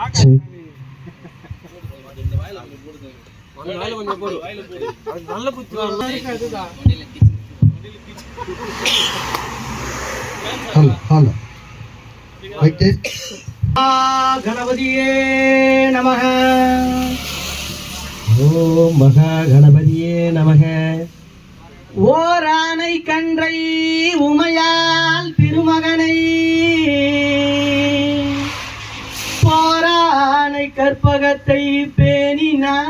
சரி hello hello. Right கணபதியே நமக. ஓம் மகா கணபதியே நமக. ஓரானை கன்றை உமையால் கற்பகத்தை பேணினார்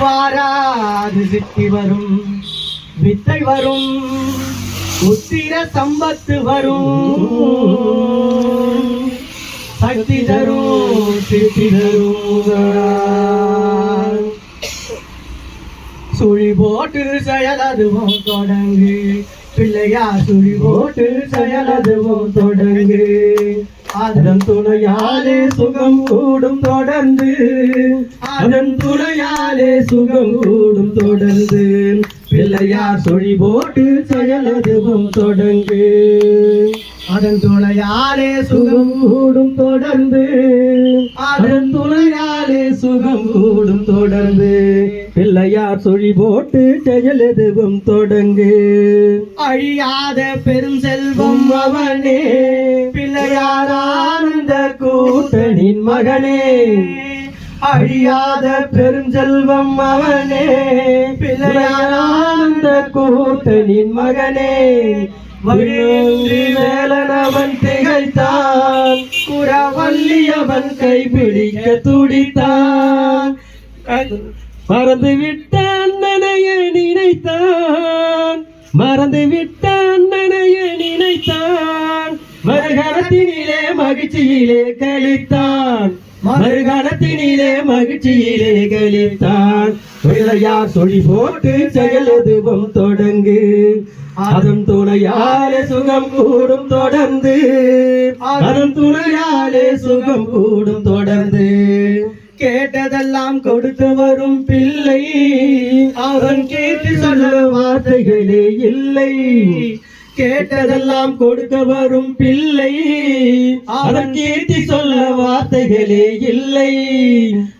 வாராது சித்தி வரும் வித்தை வரும் உத்திர சம்பத்து வரும். சக்தி தரும் சித்தி தரும் சுழி போட்டு செயலதுவும் தொடங்கு. பிள்ளையா சுழி போட்டு செயலதுவும் தொடங்கு. அதன் துணையாலே சுகம் கூடும் தொடர்ந்து. அதன் துணையாலே சுகம் கூடும் தொடர்ந்து. பிள்ளையார் சுழி போட்டு செயலதுவும் தொடங்கு. அதன் துணையாலே சுகம் கூடும் தொடர்ந்து. அதன் துணையாலே சுகம் கூடும் தொடர்ந்து. பிள்ளையார் சுழி போட்டு செயல் எதுவும் தொடங்கு. அழியாத பெரும் செல்வம் அவனே. நின் மகனே அழியாத பெருஞ்செல்வம் அவனே பிள்ளையார் ஆனந்த கூட்டணின் மகனே மகிழ்ந்து வேலன் அவன் திகைத்தான் குறவள்ளி அவன் கைப்பிடிக்க துடித்தான். மறந்து விட்டான் நனைய நினைத்தான் மறந்து விட்டான் நனைய நினைத்தான். மறுகணத்தினிலே மகிழ்ச்சியிலே கழித்தான். மறுகணத்தினிலே மகிழ்ச்சியிலே கழித்தான். பிள்ளையார் சொல்லி போட்டு செயல் தொடங்கு. அதன் துணையாலே சுகம் கூடும் தொடர்ந்து. அதன் துணையாலே சுகம் கூடும் தொடர்ந்து. கேட்டதெல்லாம் கொடுத்து வரும் பிள்ளை. அவன் கேட்டு சொல்ல வார்த்தைகளே இல்லை. கேட்டதெல்லாம் கொடுக்க வரும் பிள்ளை. அவன் கீர்த்தி சொல்ல வார்த்தைகளே இல்லை.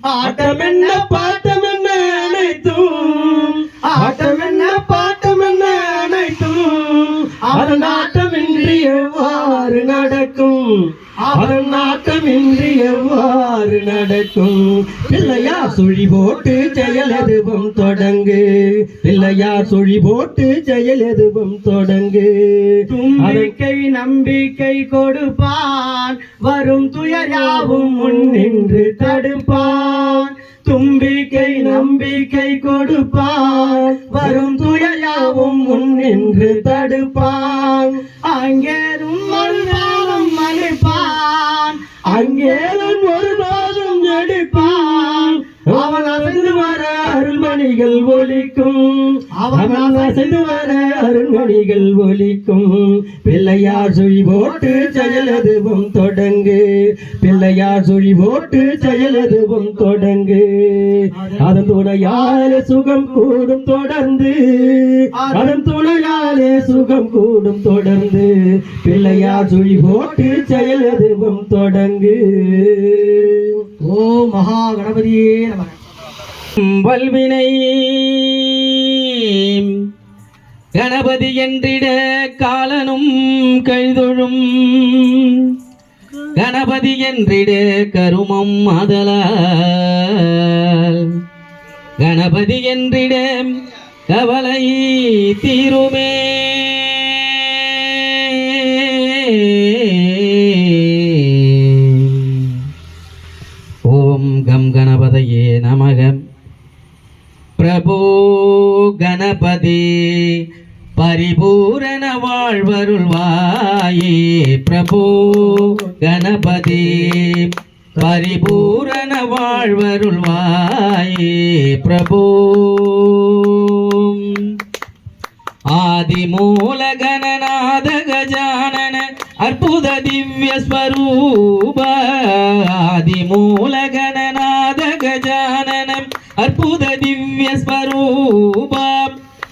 ஆட்டம் என்ன பாட்டம் என்ன அனைத்தும்? ஆட்டம் என்ன பாட்டம் என்ன அனைத்தும்? அவன் ஆட்டமின்றி எவ்வாறு நடக்கும்? அவன் நாட்டமின்றி எவ்வாறு நடக்கும்? பிள்ளையா சுழி போட்டு செயல் எதுவும் தொடங்கு. பிள்ளையா சுழி போட்டு செயல் எதுவும் தொடங்கு. தும்பிக்கை நம்பிக்கை கொடுப்பான். வரும் துயராவும் முன் நின்று தடுப்பான். தும்பிக்கை நம்பிக்கை கொடுப்பான். வரும் துயராவும் முன் நின்று தடுப்பான். அங்கே அங்கேறும் ஒரு நாளும் நடிப்பான். அவன் அசைந்து வர அருள்மணிகள் ஒலிக்கும். அவன் அசைந்து வர அருள்மணிகள் ஒலிக்கும். பிள்ளையார் சுழி போட்டு செயல் எதுவும் தொடங்கு. பிள்ளையார் சுழி போட்டு செயல் எதுவும் தொடங்கு. அதன் துணையாலே சுகம் கூடும் தொடர்ந்து. அதன் துணையாலே சுகம் கூடும் தொடர்ந்து. பிள்ளையார் சுழி போட்டு செயல் எதுவும் தொடங்கு. ஓ மகா கணபதியே நம வல்வினை கணபதி என்றிட காலனும் கைதொழும் கணபதி என்றிட கருமம் அதலால் கணபதி என்றிட கவலை தீருமே. ஓம் கம் கணபதையே நமகம். பிரபோ கணபதி பரிபூரண வாழ்வருள்வாயே. பிரபோ கணபதி பரிபூரண வாழ்வருள்வாயே. பிரபோ ஆதிமூல கணநாத கஜானன அற்புத திவ்ய ஸ்வரூப ஆதிமூல கணநாத கஜானன அற்புத திவ்ய ஸ்வரூப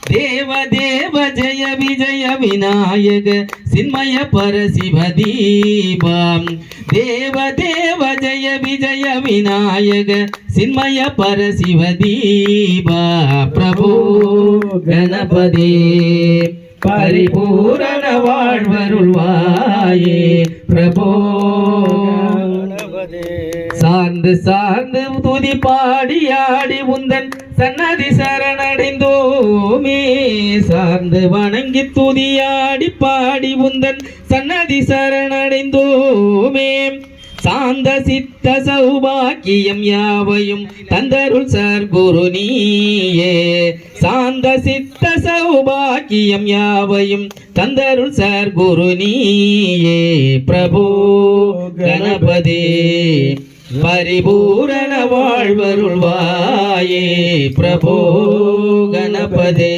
தேவ தேவ ஜெய விஜய விநாயக சின்மய பரசிவ தீபம். தேவ தேவ ஜெய விஜய விநாயக சின்மய பரசிவ தீப. பிரபு. கணபதி. பரிபூரண வாழ்வருள்வாயே பிரபோ. சார்ந்து சார்ந்து துதி பாடி ஆடி உந்தன் சன்னதி சரணடைந்தோமே. சார்ந்து வணங்கி துதியாடி பாடி உந்தன் சன்னதி சரணடைந்தோமே. சாந்த சித்த சௌபாக்கியம் யாவையும் தந்தருள் சார் குரு நீயே. சாந்த சித்த சௌபாக்கியம் யாவையும் தந்தருள் சார் குரு நீயே. பிரபு கணபதி பரிபூரண வாழ்வருள்வாயே. பிரபு கணபதே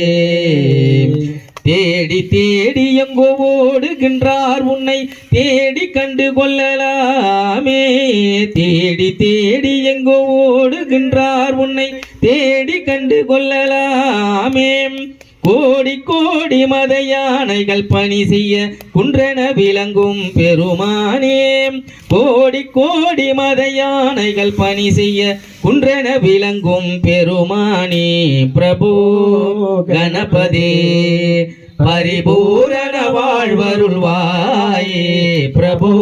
தேடி தேடி எங்கோ ஓடுகின்றார் உன்னை தேடி கண்டு கொள்ளலாமே. தேடி தேடி எங்கோ ஓடுகின்றார் உன்னை தேடி கண்டு கொள்ளலாமே. கோடி கோடி மத யானைகள் பணி செய்ய குன்றென விளங்கும் பெருமானே. கோடி கோடி மத யானைகள் பணி செய்ய குன்றென விளங்கும் பெருமானே பிரபு. கணபதே பரிபூரண வாழ்வருள்வாயே பிரபு.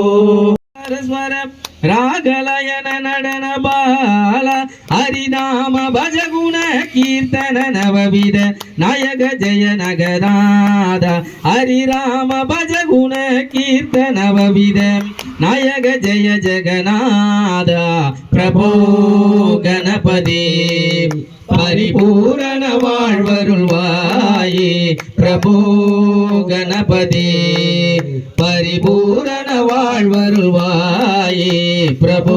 ஸ்வர ராகலயன நடன பால ஹரிநாம பஜகுண கீர்த்தன நவவித நாயக ஜய நகநாத ஹரிராம பஜகுண கீர்த்தன நவவித நாயக ஜய ஜகநாத பிரபோ கணபதி. பரிபூரண வாழ்வருள்வாயே பிரபு கணபதி. பரிபூரண வாழ்வருள்வாயே. பிரபு